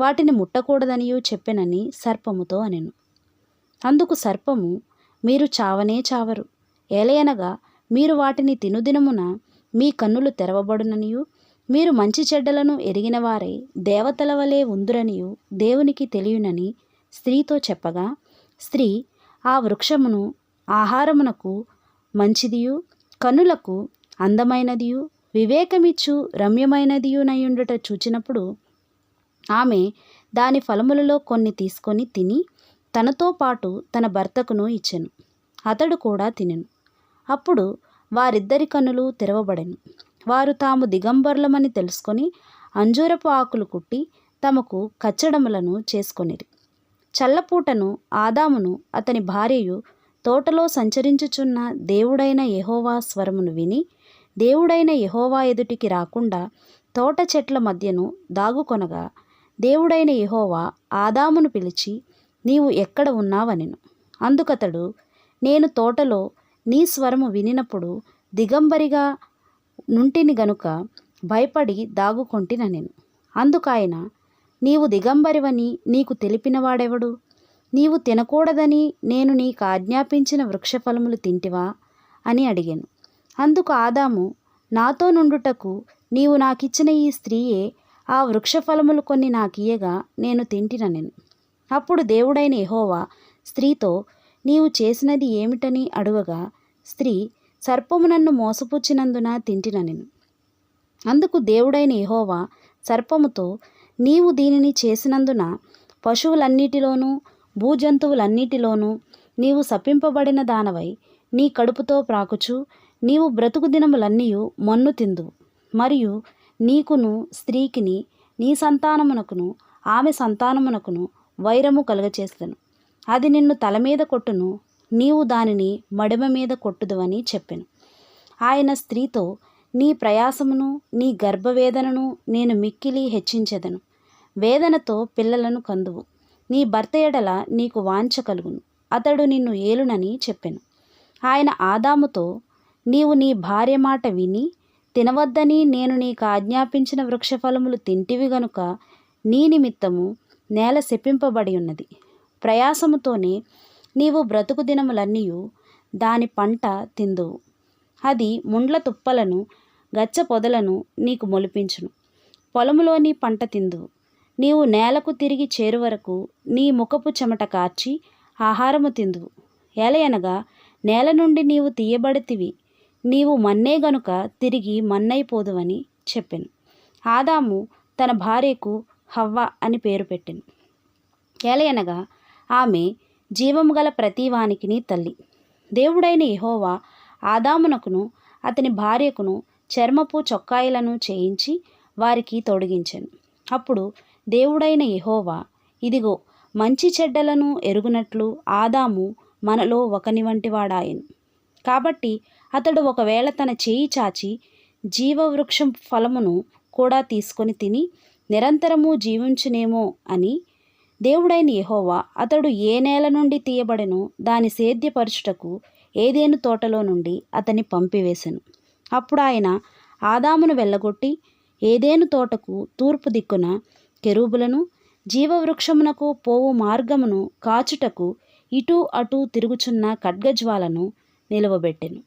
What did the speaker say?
వాటిని ముట్టకూడదనియూ చెప్పెనని సర్పముతో అనెను. అందుకు సర్పము మీరు చావనే చావరు. ఏలయనగా మీరు వాటిని తినుదినమున మీ కన్నులు తెరవబడుననియు మీరు మంచి చెడ్డలను ఎరిగిన వారై దేవతల వలె ఉందురనియు దేవునికి తెలియనని స్త్రీతో చెప్పగా స్త్రీ ఆ వృక్షమును ఆహారమునకు మంచిదియు కన్నులకు అందమైనదియు వివేకమిచ్చు రమ్యమైనదియునయుండుట చూచినప్పుడు ఆమె దాని ఫలములలో కొన్ని తీసుకొని తిని తనతో పాటు తన భర్తకును ఇచ్చెను. అతడు కూడా తినెను. అప్పుడు వారిద్దరి కన్నులు తెరవబడెను. వారు తాము దిగంబరులమని తెలుసుకొని అంజూరపు ఆకులు కుట్టి తమకు కచ్చడములను చేసుకొనిరి. చల్లపూటను ఆదామును అతని భార్యయు తోటలో సంచరించుచున్న దేవుడైన యహోవా స్వరమును విని దేవుడైన యహోవా ఎదుటికి రాకుండా తోట చెట్ల మధ్యను దాగుకొనగా దేవుడైన యహోవా ఆదామును పిలిచి నీవు ఎక్కడ ఉన్నావనెను? అందుకతడు నేను తోటలో నీ స్వరము వినినప్పుడు దిగంబరిగా నుంటిని గనుక భయపడి దాగుకొంటిననెను. అందుకాయన నీవు దిగంబరివని నీకు తెలిపినవాడెవడు? నీవు తినకూడదని నేను నీకు ఆజ్ఞాపించిన వృక్షఫలములు తింటివా? అని అడిగాను. అందుకు ఆదాము నాతో నుండుటకు నీవు నాకిచ్చిన ఈ స్త్రీయే ఆ వృక్షఫలములు కొన్ని నాకియ్యగా నేను తింటిననెను అప్పుడు దేవుడైన ఎహోవా స్త్రీతో నీవు చేసినది ఏమిటని అడుగగా స్త్రీ సర్పము నన్ను మోసపుచ్చినందున తింటిననెను అందుకు దేవుడైన ఎహోవా సర్పముతో నీవు దీనిని చేసినందున పశువులన్నిటిలోనూ భూజంతువులన్నిటిలోనూ నీవు సపింపబడిన దానవై నీ కడుపుతో ప్రాకుచు నీవు బ్రతుకు దినములన్నీయు మన్ను తిందువు. మరియు నీకును స్త్రీకిని నీ సంతానమునకును ఆమె సంతానమునకును వైరము కలుగచేస్తాను అది నిన్ను తల మీద కొట్టును నీవు దానిని మడమ మీద కొట్టుదువని చెప్పెను. ఆయన స్త్రీతో నీ ప్రయాసమును నీ గర్భవేదనను నేను మిక్కిలి హెచ్చించెదను. వేదనతో పిల్లలను కందువు. నీ భర్త ఎడల నీకు వాంఛ కలుగును. అతడు నిన్ను ఏలునని చెప్పెను. ఆయన ఆదాముతో నీవు నీ భార్య మాట విని తినవద్దని నేను నీకు ఆజ్ఞాపించిన వృక్షఫలములు తింటివి గనుక నీ నిమిత్తము నేల శపింపబడి ఉన్నది. ప్రయాసముతోనే నీవు బ్రతుకు దినములన్నీయు దాని పంట తిందువు. అది ముండ్ల తుప్పలను గచ్చ పొదలను నీకు మొలిపించును. పొలములోని పంట తిందువు. నీవు నేలకు తిరిగి చేరు వరకు నీ ముఖపు చెమట కార్చి ఆహారము తిందువు. ఏలయనగా నేల నుండి నీవు తీయబడితివి. నీవు మన్నే గనుక తిరిగి మన్నైపోదువని చెప్పాను. ఆదాము తన భార్యకు హవ్వ అని పేరు పెట్టాను. ఏలయనగా ఆమె జీవము గల ప్రతివానికిని తల్లి. దేవుడైన యహోవా ఆదామునకును అతని భార్యకును చర్మపు చొక్కాయిలను చేయించి వారికి తొడిగించాను. అప్పుడు దేవుడైన యహోవా ఇదిగో మంచి చెడ్డలను ఎరుగునట్లు ఆదాము మనలో ఒకని వంటి వాడాయను కాబట్టి అతడు ఒకవేళ తన చేయి చాచి జీవవృక్షం ఫలమును కూడా తీసుకొని తిని నిరంతరము జీవించునేమో అని దేవుడైన యహోవా అతడు ఏ నేల నుండి తీయబడెను దాని సేద్యపరచుటకు ఏదేను తోటలో నుండి అతన్ని పంపివేశెను అప్పుడు ఆయన ఆదామును వెళ్ళగొట్టి ఏదేను తోటకు తూర్పు దిక్కున కెరూబులను జీవవృక్షమునకు పోవు మార్గమును కాచుటకు ఇటు అటు తిరుగుచున్న ఖడ్గజ్వాలను నిలువబెట్టెను.